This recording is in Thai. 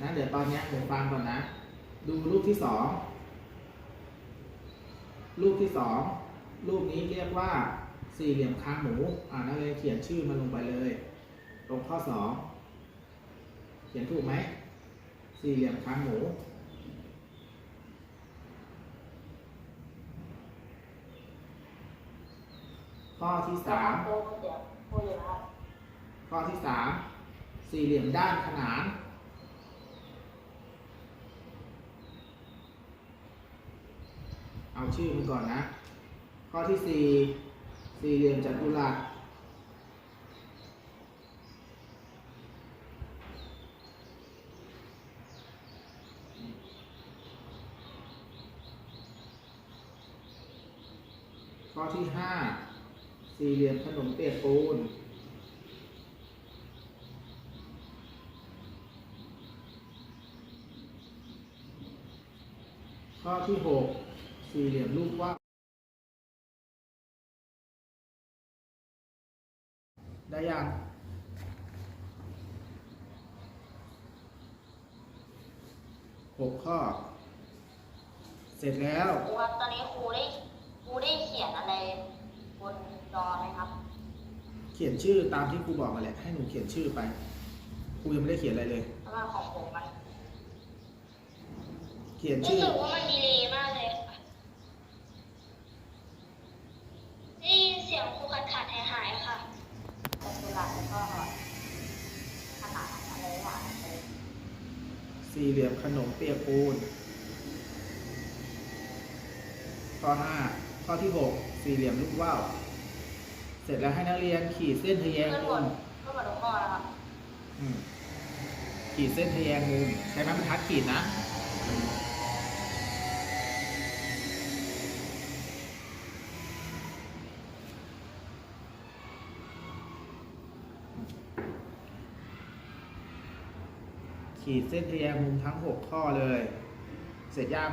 งั้นเดี๋ยวตอนเนี้ยหนูฟังก่อนนะ ดูรูปที่สองรูปที่สองรูปนี้เรียกว่าสี่เหลี่ยมคางหมู อ่านักเรียนเขียนชื่อมันลงไปเลย ตรงข้อสองเขียนถูกไหมสี่เหลี่ยมคางหมูข้อที่สามโตเดี๋ยวพูดเลยนะครับข้อที่สามสี่เหลี่ยมด้านขนาน เอาชื่อมันก่อนนะ ข้อที่สี่สี่เหลี่ยมจัตุรัสข้อที่ห้าสี่เหลี่ยมขนมเปียกปูน ข้อที่หก สี่เหลี่ยมรูปว่าวได้ยังหกข้อ เสร็จแล้ว ครูครับตอนนี้ครูได้ครูได้เขียนอะไรบนจอไหมครับ เขียนชื่อตามที่ครูบอกมาแหละ ให้หนูเขียนชื่อไปครูยังไม่ได้เขียนอะไรเลยสำหรับของผมมันเขียนรู้ชื่อ สึกว่ามันดีเลยมากเลยค่ะได้ยินเสียงครูขาดขาดหายหายๆค่ะจัตุรัสแล้วก็ขนาดอะไรอย่างเงี้ย สี่เหลี่ยมขนมเปียกปูน ข้อห้าข้อที่หกสี่เหลี่ยมลูกว่าวเสร็จแล้วให้นักเรียนขีดเส้นทะแยงเพื่อนหมมุดมเพื่อนหมดทุกข้อแล้วครับอืมขีดเส้นทะแยงมุมใช้ไม้บรรทัดขีดนะ ขีดเส้นทะแยงมุมทั้งหกข้อเลย เสร็จยัง